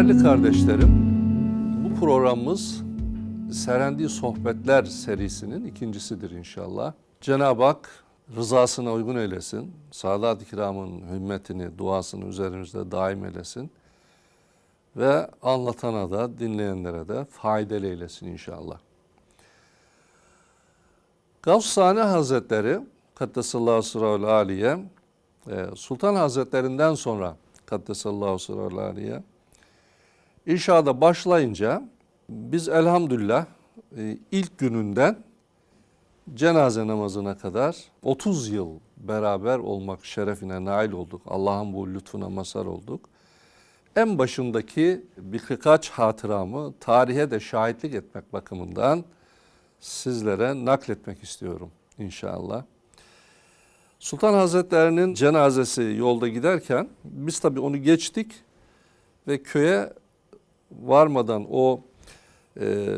Değerli kardeşlerim, bu programımız Serendi Sohbetler serisinin ikincisidir inşallah. Cenab-ı Hak rızasına uygun eylesin. Sadat-ı kiramın hümmetini, duasını üzerimizde daim eylesin. Ve anlatana da, dinleyenlere de faydalı eylesin inşallah. Gavs-ı Hazretleri, Kaddesallahu sırrahul aliye, e, Sultan Hazretlerinden sonra Kaddesallahu sırrahul aliye, İnşaada başlayınca biz elhamdülillah e, ilk gününden cenaze namazına kadar 30 yıl beraber olmak şerefine nail olduk. Allah'ın bu lütfuna mazhar olduk. En başındaki birkaç hatıramı tarihe de şahitlik etmek bakımından sizlere nakletmek istiyorum inşallah. Sultan Hazretlerinin cenazesi yolda giderken biz tabii onu geçtik ve köye varmadan o e,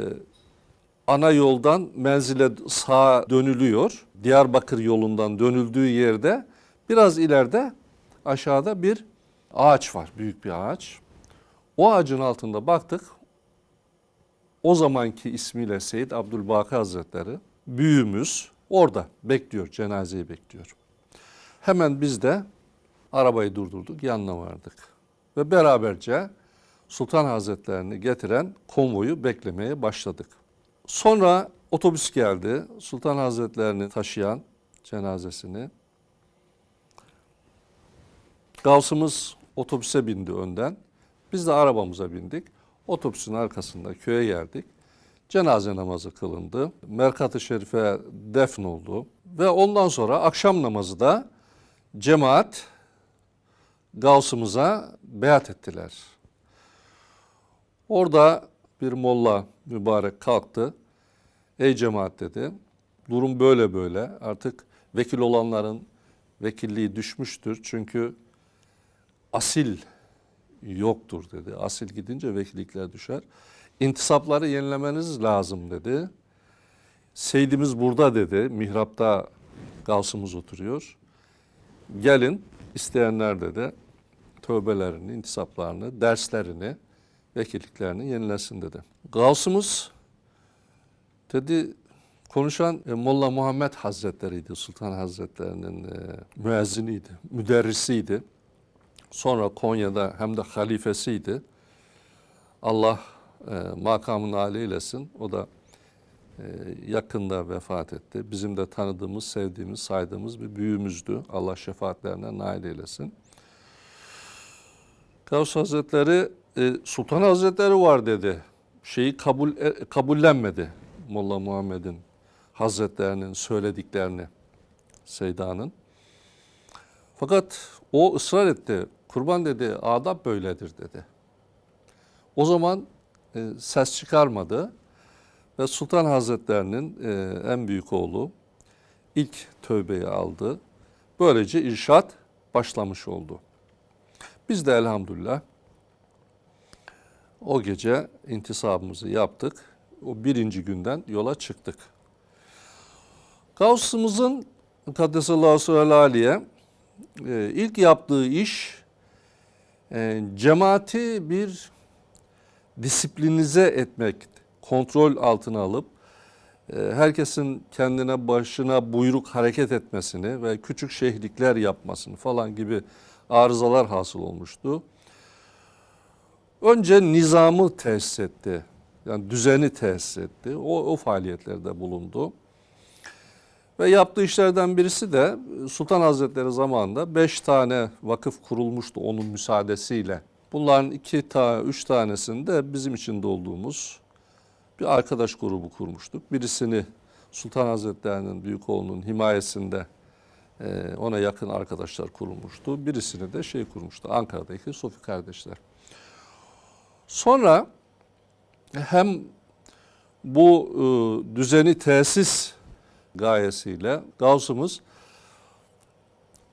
ana yoldan menzile sağa dönülüyor. Diyarbakır yolundan dönüldüğü yerde biraz ileride aşağıda bir ağaç var, büyük bir ağaç. O ağacın altında baktık. O zamanki ismiyle Seyyid Abdülbaki Hazretleri büyüğümüz orada bekliyor, cenazeyi bekliyor. Hemen biz de arabayı durdurduk, yanına vardık. Ve beraberce Sultan Hazretlerini getiren konvoyu beklemeye başladık. Sonra otobüs geldi. Sultan Hazretlerini taşıyan cenazesini. Gavsımız otobüse bindi önden. Biz de arabamıza bindik. Otobüsün arkasında köye geldik. Cenaze namazı kılındı. Merkat-ı Şerif'e defn oldu. Ve ondan sonra akşam namazı da cemaat Gavsımıza beyat ettiler. Orada bir molla mübarek kalktı. Ey cemaat dedi. Durum böyle böyle. Artık vekil olanların vekilliği düşmüştür. Çünkü asil yoktur dedi. Asil gidince vekillikler düşer. İntisapları yenilemeniz lazım dedi. Seydimiz burada dedi. Mihrapta Gavsımız oturuyor. Gelin isteyenler dedi. Tövbelerini, intisaplarını, derslerini, vekilliklerini yenilesin dedi. Gavsımız dedi konuşan e, Molla Muhammed Hazretleri'ydi. Sultan Hazretleri'nin e, müezziniydi, müderrisiydi. Sonra Konya'da hem de halifesiydi. Allah e, makamını âli eylesin. O da e, yakında vefat etti. Bizim de tanıdığımız, sevdiğimiz, saydığımız bir büyüğümüzdü. Allah şefaatlerine nail eylesin. Gavs Hazretleri e, Sultan Hazretleri var dedi. Şeyi kabul e, kabullenmedi Molla Muhammed'in Hazretlerinin söylediklerini Seyda'nın. Fakat o ısrar etti. Kurban dedi adab böyledir dedi. O zaman e, ses çıkarmadı ve Sultan Hazretlerinin e, en büyük oğlu ilk tövbeyi aldı. Böylece irşat başlamış oldu. Biz de elhamdülillah o gece intisabımızı yaptık. O birinci günden yola çıktık. Gavsımızın Kaddesallahu aleyhi e, ilk yaptığı iş e, cemaati bir disiplinize etmek, kontrol altına alıp e, herkesin kendine başına buyruk hareket etmesini ve küçük şeyhlikler yapmasını falan gibi arızalar hasıl olmuştu. Önce nizamı tesis etti. Yani düzeni tesis etti. O, o faaliyetlerde bulundu. Ve yaptığı işlerden birisi de Sultan Hazretleri zamanında beş tane vakıf kurulmuştu onun müsaadesiyle. Bunların iki ta üç tanesinde bizim içinde olduğumuz bir arkadaş grubu kurmuştuk. Birisini Sultan Hazretleri'nin büyük oğlunun himayesinde e, ona yakın arkadaşlar kurulmuştu. Birisini de şey kurmuştu Ankara'daki Sofi kardeşler. Sonra hem bu e, düzeni tesis gayesiyle Gavsımız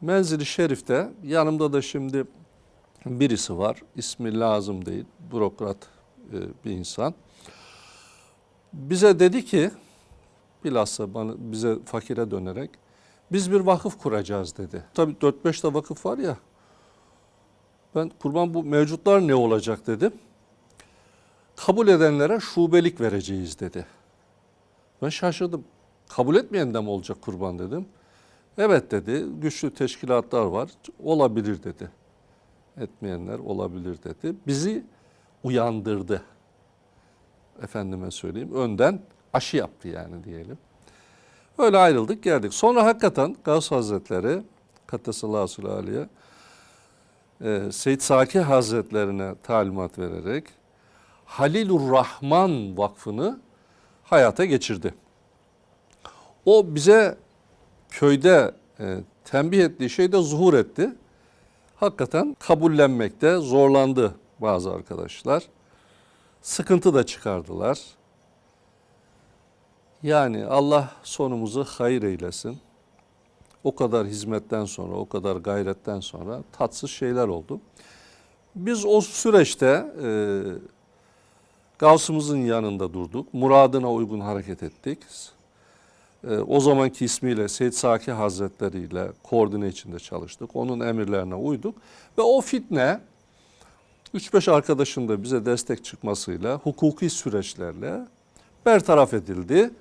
Menzili Şerif'te yanımda da şimdi birisi var. İsmi lazım değil. Bürokrat e, bir insan. Bize dedi ki bilhassa bana, bize fakire dönerek biz bir vakıf kuracağız dedi. Tabii 4-5 de vakıf var ya. Ben kurban bu mevcutlar ne olacak dedim. Kabul edenlere şubelik vereceğiz dedi. Ben şaşırdım. Kabul etmeyen de mi olacak kurban dedim. Evet dedi. Güçlü teşkilatlar var. Olabilir dedi. Etmeyenler olabilir dedi. Bizi uyandırdı. Efendime söyleyeyim. Önden aşı yaptı yani diyelim. Öyle ayrıldık geldik. Sonra hakikaten Gavs Hazretleri Kattesallahu Aliye e, Seyyid Saki Hazretlerine talimat vererek Halilur Rahman Vakfı'nı hayata geçirdi. O bize köyde e, tembih ettiği şey de zuhur etti. Hakikaten kabullenmekte zorlandı bazı arkadaşlar. Sıkıntı da çıkardılar. Yani Allah sonumuzu hayır eylesin. O kadar hizmetten sonra, o kadar gayretten sonra tatsız şeyler oldu. Biz o süreçte e, Gavsımızın yanında durduk. Muradına uygun hareket ettik. E, o zamanki ismiyle Seyyid Saki Hazretleri ile koordine içinde çalıştık. Onun emirlerine uyduk. Ve o fitne 3-5 arkadaşın da bize destek çıkmasıyla, hukuki süreçlerle bertaraf edildi.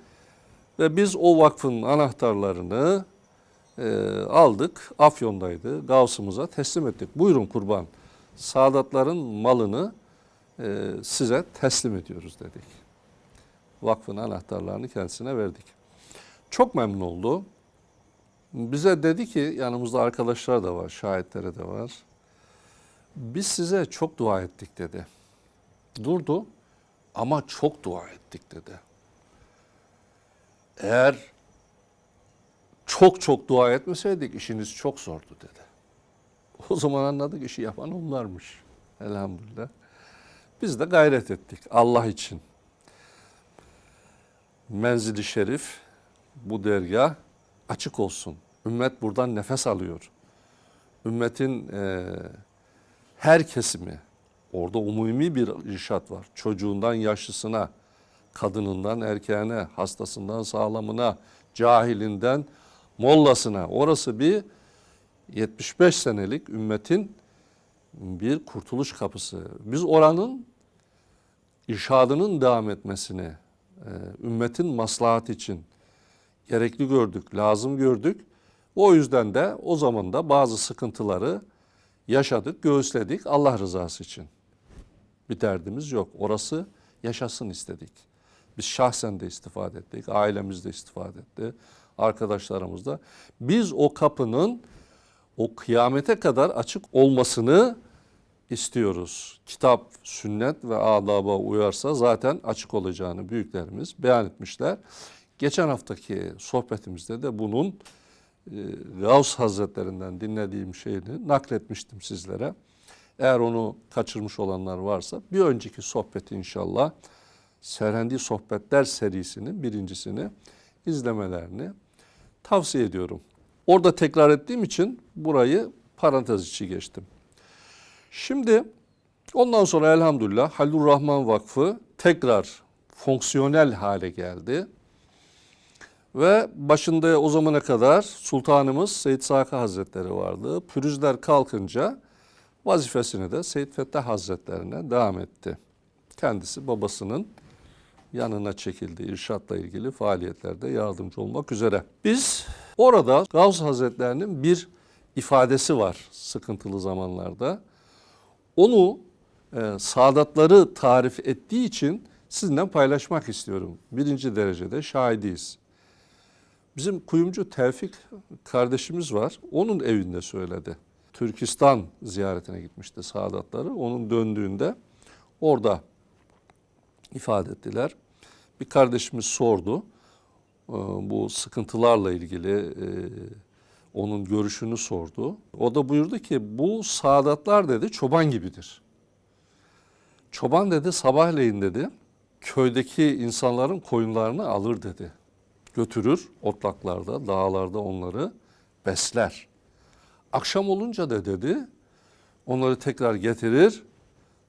Ve biz o vakfın anahtarlarını e, aldık. Afyon'daydı. Gavsımıza teslim ettik. Buyurun kurban. Sadatların malını e, size teslim ediyoruz dedik. Vakfın anahtarlarını kendisine verdik. Çok memnun oldu. Bize dedi ki yanımızda arkadaşlar da var, şahitleri de var. Biz size çok dua ettik dedi. Durdu ama çok dua ettik dedi. Eğer çok çok dua etmeseydik işiniz çok zordu dedi. O zaman anladık işi yapan onlarmış. Elhamdülillah. Biz de gayret ettik Allah için. Menzili şerif bu dergah açık olsun. Ümmet buradan nefes alıyor. Ümmetin e, her kesimi, orada umumi bir irşat var. Çocuğundan yaşlısına, kadınından erkeğine, hastasından sağlamına, cahilinden mollasına. Orası bir 75 senelik ümmetin bir kurtuluş kapısı. Biz oranın irşadının devam etmesini, e, ümmetin maslahat için gerekli gördük, lazım gördük. O yüzden de o zaman da bazı sıkıntıları yaşadık, göğüsledik Allah rızası için. Bir derdimiz yok. Orası yaşasın istedik. Biz şahsen de istifade ettik, ailemiz de istifade etti, arkadaşlarımız da. Biz o kapının o kıyamete kadar açık olmasını istiyoruz. Kitap, sünnet ve adaba uyarsa zaten açık olacağını büyüklerimiz beyan etmişler. Geçen haftaki sohbetimizde de bunun e, Gavs Hazretlerinden dinlediğim şeyini nakletmiştim sizlere. Eğer onu kaçırmış olanlar varsa bir önceki sohbeti inşallah Serhendi Sohbetler serisinin birincisini izlemelerini tavsiye ediyorum. Orada tekrar ettiğim için burayı parantez içi geçtim. Şimdi ondan sonra elhamdülillah Halil Rahman Vakfı tekrar fonksiyonel hale geldi. Ve başında o zamana kadar sultanımız Seyyid Saki Hazretleri vardı. Pürüzler kalkınca vazifesini de Seyyid Fettah Hazretlerine devam etti. Kendisi babasının yanına çekildi. irşatla ilgili faaliyetlerde yardımcı olmak üzere. Biz orada Gavs Hazretlerinin bir ifadesi var sıkıntılı zamanlarda. Onu e, saadatları tarif ettiği için sizinle paylaşmak istiyorum. Birinci derecede şahidiyiz. Bizim kuyumcu Tevfik kardeşimiz var. Onun evinde söyledi. Türkistan ziyaretine gitmişti saadatları. Onun döndüğünde orada ifade ettiler. Bir kardeşimiz sordu. Ee, Bu sıkıntılarla ilgili e, onun görüşünü sordu. O da buyurdu ki bu saadatlar dedi çoban gibidir. Çoban dedi sabahleyin dedi köydeki insanların koyunlarını alır dedi. Götürür otlaklarda, dağlarda onları besler. Akşam olunca da dedi onları tekrar getirir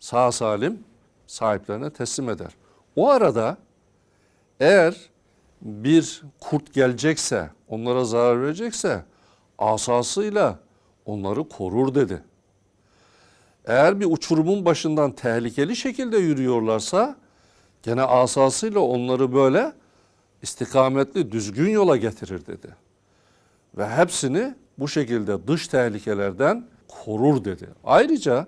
sağ salim sahiplerine teslim eder. O arada eğer bir kurt gelecekse, onlara zarar verecekse asasıyla onları korur dedi. Eğer bir uçurumun başından tehlikeli şekilde yürüyorlarsa Gene asasıyla onları böyle istikametli, düzgün yola getirir dedi. Ve hepsini bu şekilde dış tehlikelerden korur dedi. Ayrıca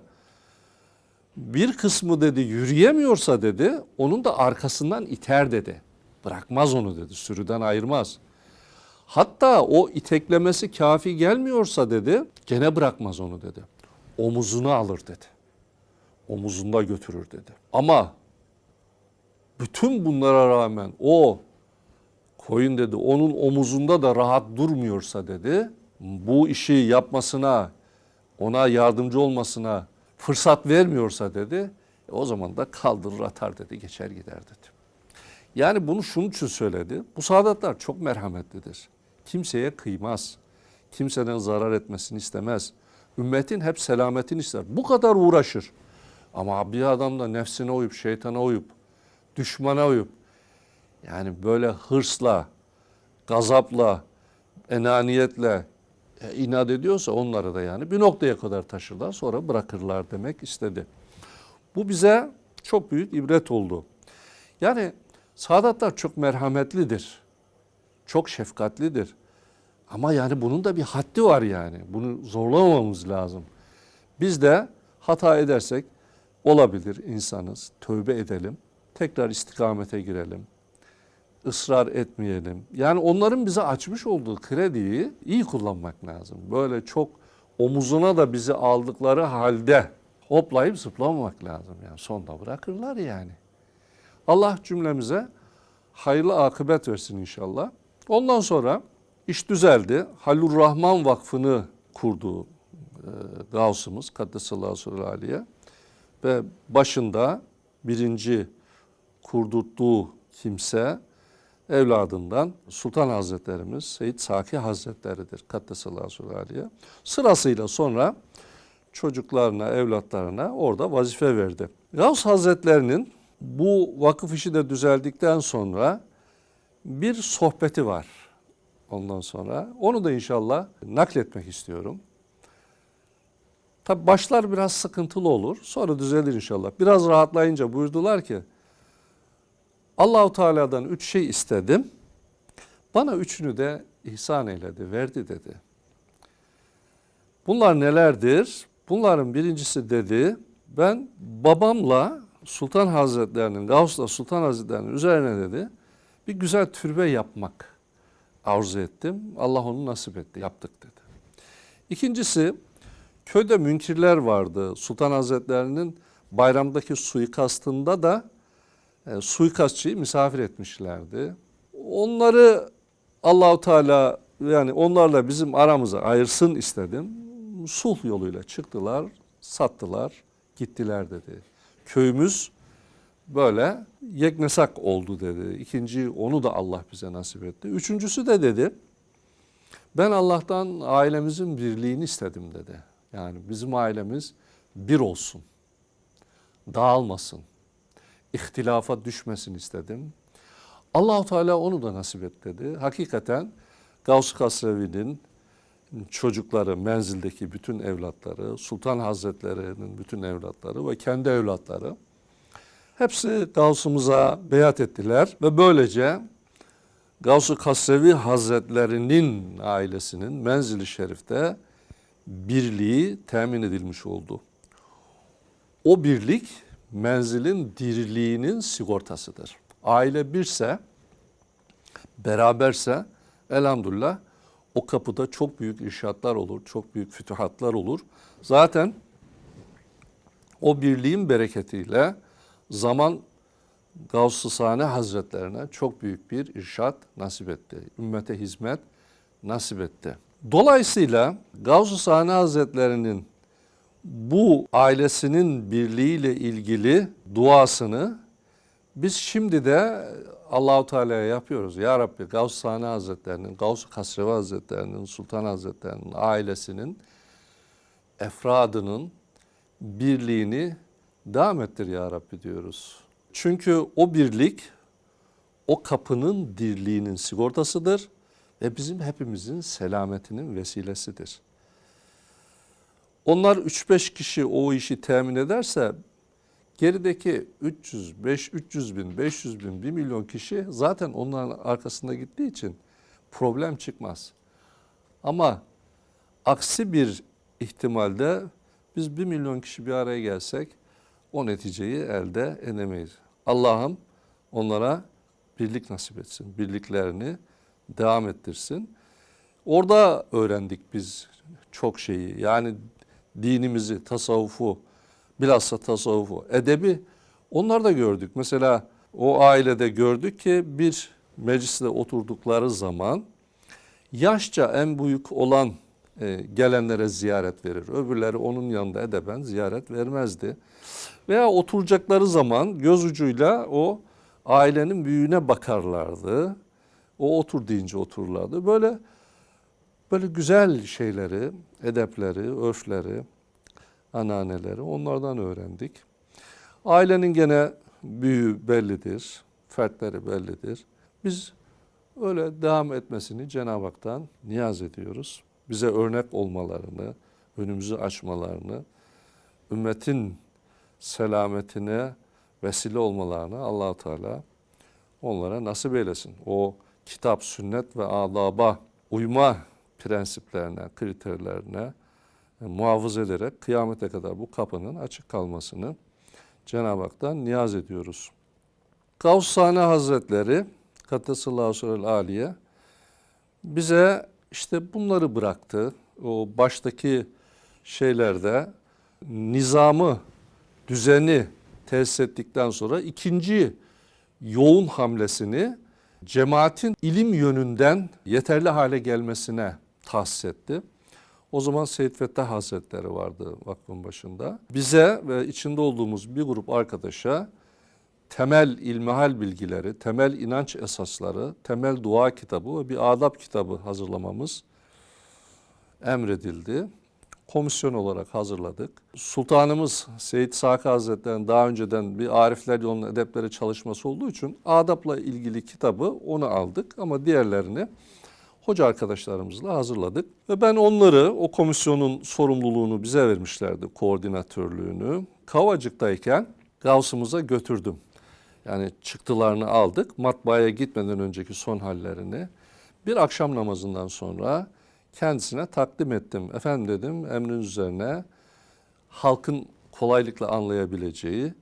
bir kısmı dedi yürüyemiyorsa dedi onun da arkasından iter dedi. Bırakmaz onu dedi sürüden ayırmaz. Hatta o iteklemesi kafi gelmiyorsa dedi gene bırakmaz onu dedi. Omuzuna alır dedi. Omuzunda götürür dedi. Ama bütün bunlara rağmen o koyun dedi onun omuzunda da rahat durmuyorsa dedi bu işi yapmasına ona yardımcı olmasına fırsat vermiyorsa dedi "e, o zaman da kaldırır atar dedi geçer gider dedi. Yani bunu şunun için söyledi. Bu saadetler çok merhametlidir. Kimseye kıymaz. Kimsenin zarar etmesini istemez. Ümmetin hep selametini ister. Bu kadar uğraşır. Ama bir adam da nefsine uyup, şeytana uyup, düşmana uyup, yani böyle hırsla, gazapla, enaniyetle e, inat ediyorsa onları da yani bir noktaya kadar taşırlar sonra bırakırlar demek istedi. Bu bize çok büyük ibret oldu. Yani Sadatlar çok merhametlidir. Çok şefkatlidir. Ama yani bunun da bir haddi var yani. Bunu zorlamamamız lazım. Biz de hata edersek olabilir insanız. Tövbe edelim. Tekrar istikamete girelim. Israr etmeyelim. Yani onların bize açmış olduğu krediyi iyi kullanmak lazım. Böyle çok omuzuna da bizi aldıkları halde hoplayıp zıplamamak lazım. Yani sonda bırakırlar yani. Allah cümlemize hayırlı akıbet versin inşallah. Ondan sonra iş düzeldi. Halur Rahman Vakfı'nı kurdu e, Gavsımız Kaddesallahu Aliye. Ve başında birinci kurdurttuğu kimse evladından Sultan Hazretlerimiz Seyyid Saki Hazretleridir. Kaddesallahu Aliye. Sırasıyla sonra çocuklarına, evlatlarına orada vazife verdi. Gavs Hazretlerinin bu vakıf işi de düzeldikten sonra bir sohbeti var ondan sonra. Onu da inşallah nakletmek istiyorum. Tabi başlar biraz sıkıntılı olur. Sonra düzelir inşallah. Biraz rahatlayınca buyurdular ki Allahu Teala'dan üç şey istedim. Bana üçünü de ihsan eyledi, verdi dedi. Bunlar nelerdir? Bunların birincisi dedi, ben babamla Sultan Hazretlerinin, Gavs'la Sultan Hazretlerinin üzerine dedi bir güzel türbe yapmak arzu ettim. Allah onu nasip etti, yaptık dedi. İkincisi köyde münkirler vardı. Sultan Hazretlerinin bayramdaki suikastında da e, suikastçıyı misafir etmişlerdi. Onları Allahu Teala yani onlarla bizim aramıza ayırsın istedim. Sulh yoluyla çıktılar, sattılar, gittiler dedi köyümüz böyle yeknesak oldu dedi. İkinci onu da Allah bize nasip etti. Üçüncüsü de dedi ben Allah'tan ailemizin birliğini istedim dedi. Yani bizim ailemiz bir olsun. Dağılmasın. ihtilafa düşmesin istedim. Allahu Teala onu da nasip et dedi. Hakikaten Gavs Kasrevi'nin çocukları, menzildeki bütün evlatları, Sultan Hazretleri'nin bütün evlatları ve kendi evlatları hepsi Gavs'umuza beyat ettiler ve böylece Gavs-ı Kasrevi Hazretleri'nin ailesinin menzili şerifte birliği temin edilmiş oldu. O birlik menzilin diriliğinin sigortasıdır. Aile birse, beraberse elhamdülillah o kapıda çok büyük irşatlar olur, çok büyük fütuhatlar olur. Zaten o birliğin bereketiyle zaman Gavs-ı Sane Hazretlerine çok büyük bir irşat nasip etti. Ümmete hizmet nasip etti. Dolayısıyla Gavs-ı Sane Hazretlerinin bu ailesinin birliğiyle ilgili duasını biz şimdi de Allahu Teala'ya yapıyoruz. Ya Rabbi Gavs Sani Hazretlerinin, Gavs Kasrevi Hazretlerinin, Sultan Hazretlerinin, ailesinin, efradının birliğini devam ettir ya Rabbi diyoruz. Çünkü o birlik o kapının dirliğinin sigortasıdır ve bizim hepimizin selametinin vesilesidir. Onlar 3-5 kişi o işi temin ederse Gerideki 300, 5, 300 bin, 500 bin, 1 milyon kişi zaten onların arkasında gittiği için problem çıkmaz. Ama aksi bir ihtimalde biz 1 milyon kişi bir araya gelsek o neticeyi elde edemeyiz. Allah'ım onlara birlik nasip etsin. Birliklerini devam ettirsin. Orada öğrendik biz çok şeyi. Yani dinimizi, tasavvufu, bilhassa tasavvufu, edebi onlar da gördük. Mesela o ailede gördük ki bir mecliste oturdukları zaman yaşça en büyük olan e, gelenlere ziyaret verir. Öbürleri onun yanında edeben ziyaret vermezdi. Veya oturacakları zaman göz ucuyla o ailenin büyüğüne bakarlardı. O otur deyince otururlardı. Böyle böyle güzel şeyleri, edepleri, örfleri, ananeleri onlardan öğrendik. Ailenin gene büyüğü bellidir, fertleri bellidir. Biz öyle devam etmesini Cenab-ı Hak'tan niyaz ediyoruz. Bize örnek olmalarını, önümüzü açmalarını, ümmetin selametine vesile olmalarını allah Teala onlara nasip eylesin. O kitap, sünnet ve adaba uyma prensiplerine, kriterlerine muhafız ederek kıyamete kadar bu kapının açık kalmasını Cenab-ı Hak'tan niyaz ediyoruz. Gavs-ı Hazretleri Kaddesallahu Surel Aliye bize işte bunları bıraktı. O baştaki şeylerde nizamı, düzeni tesis ettikten sonra ikinci yoğun hamlesini cemaatin ilim yönünden yeterli hale gelmesine tahsis etti. O zaman Seyyid Fettah Hazretleri vardı vakfın başında. Bize ve içinde olduğumuz bir grup arkadaşa temel ilmihal bilgileri, temel inanç esasları, temel dua kitabı ve bir adab kitabı hazırlamamız emredildi. Komisyon olarak hazırladık. Sultanımız Seyyid Saki Hazretleri'nin daha önceden bir Arifler Yolunun Edepleri çalışması olduğu için adapla ilgili kitabı onu aldık ama diğerlerini hoca arkadaşlarımızla hazırladık. Ve ben onları o komisyonun sorumluluğunu bize vermişlerdi, koordinatörlüğünü. Kavacık'tayken Gavs'ımıza götürdüm. Yani çıktılarını aldık. Matbaaya gitmeden önceki son hallerini bir akşam namazından sonra kendisine takdim ettim. Efendim dedim emriniz üzerine halkın kolaylıkla anlayabileceği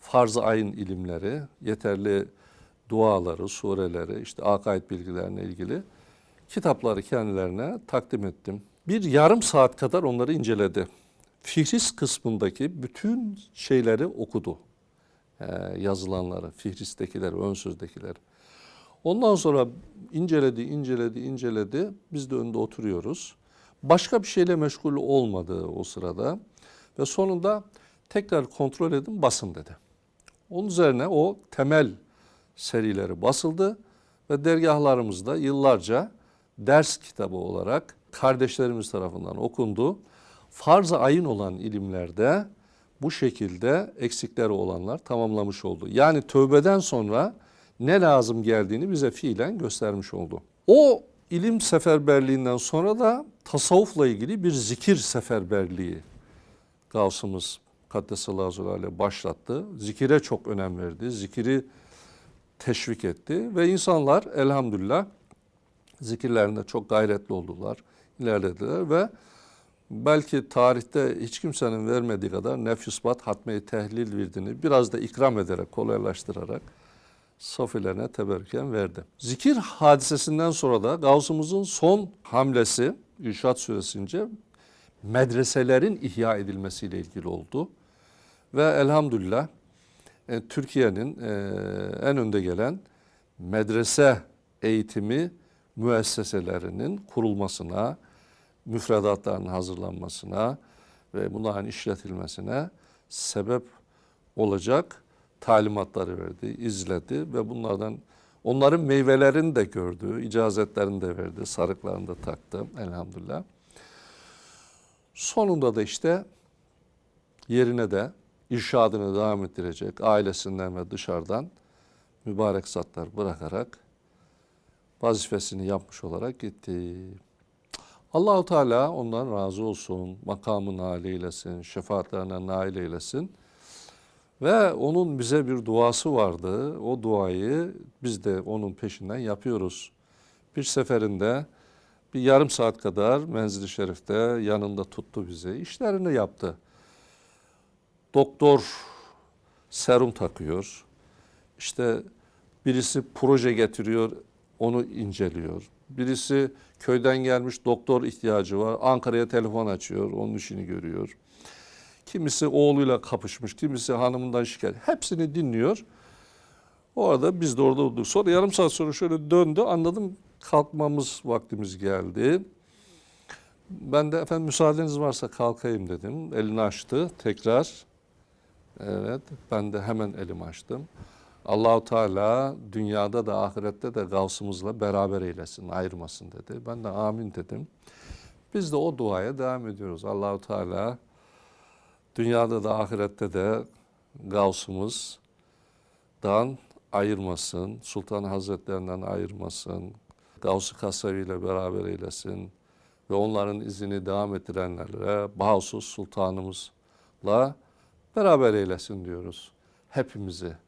farz-ı ayın ilimleri, yeterli duaları, sureleri, işte akaid bilgilerine ilgili kitapları kendilerine takdim ettim. Bir yarım saat kadar onları inceledi. Fihris kısmındaki bütün şeyleri okudu. Ee, yazılanları, Fihris'tekileri, ön sözdekileri. Ondan sonra inceledi, inceledi, inceledi. Biz de önde oturuyoruz. Başka bir şeyle meşgul olmadı o sırada. Ve sonunda tekrar kontrol edin, basın dedi. Onun üzerine o temel serileri basıldı ve dergahlarımızda yıllarca ders kitabı olarak kardeşlerimiz tarafından okundu. Farz-ı ayın olan ilimlerde bu şekilde eksikleri olanlar tamamlamış oldu. Yani tövbeden sonra ne lazım geldiğini bize fiilen göstermiş oldu. O ilim seferberliğinden sonra da tasavvufla ilgili bir zikir seferberliği Gavsımız Kaddesallahu aleyhi başlattı. Zikire çok önem verdi. Zikiri teşvik etti ve insanlar elhamdülillah zikirlerinde çok gayretli oldular, ilerlediler ve belki tarihte hiç kimsenin vermediği kadar nefyusbat hatme-i tehlil virdini biraz da ikram ederek, kolaylaştırarak safilerine teberrüken verdi. Zikir hadisesinden sonra da Gavsımızın son hamlesi İrşad süresince medreselerin ihya edilmesiyle ilgili oldu. Ve elhamdülillah e, Türkiye'nin e, en önde gelen medrese eğitimi müesseselerinin kurulmasına, müfredatların hazırlanmasına ve bunların işletilmesine sebep olacak talimatları verdi, izledi ve bunlardan onların meyvelerini de gördü, icazetlerini de verdi, sarıklarını da taktı elhamdülillah. Sonunda da işte yerine de irşadını devam ettirecek ailesinden ve dışarıdan mübarek zatlar bırakarak vazifesini yapmış olarak gitti. Allahu Teala ondan razı olsun, makamını âli eylesin, şefaatlerine nail eylesin. Ve onun bize bir duası vardı. O duayı biz de onun peşinden yapıyoruz. Bir seferinde bir yarım saat kadar Menzil-i Şerif'te yanında tuttu bizi. İşlerini yaptı. Doktor serum takıyor. İşte birisi proje getiriyor, onu inceliyor. Birisi köyden gelmiş doktor ihtiyacı var. Ankara'ya telefon açıyor, onun işini görüyor. Kimisi oğluyla kapışmış, kimisi hanımından şikayet. Hepsini dinliyor. O arada biz de orada olduk. Sonra yarım saat sonra şöyle döndü. Anladım kalkmamız vaktimiz geldi. Ben de efendim müsaadeniz varsa kalkayım dedim. Elini açtı tekrar. Evet ben de hemen elimi açtım. Allahu Teala dünyada da ahirette de gavsımızla beraber eylesin, ayırmasın dedi. Ben de amin dedim. Biz de o duaya devam ediyoruz. Allahu Teala dünyada da ahirette de gavsımızdan ayırmasın, Sultan Hazretlerinden ayırmasın, Gavs-ı Kasavi ile beraber eylesin ve onların izini devam ettirenlere Bağsus Sultanımızla beraber eylesin diyoruz. Hepimizi.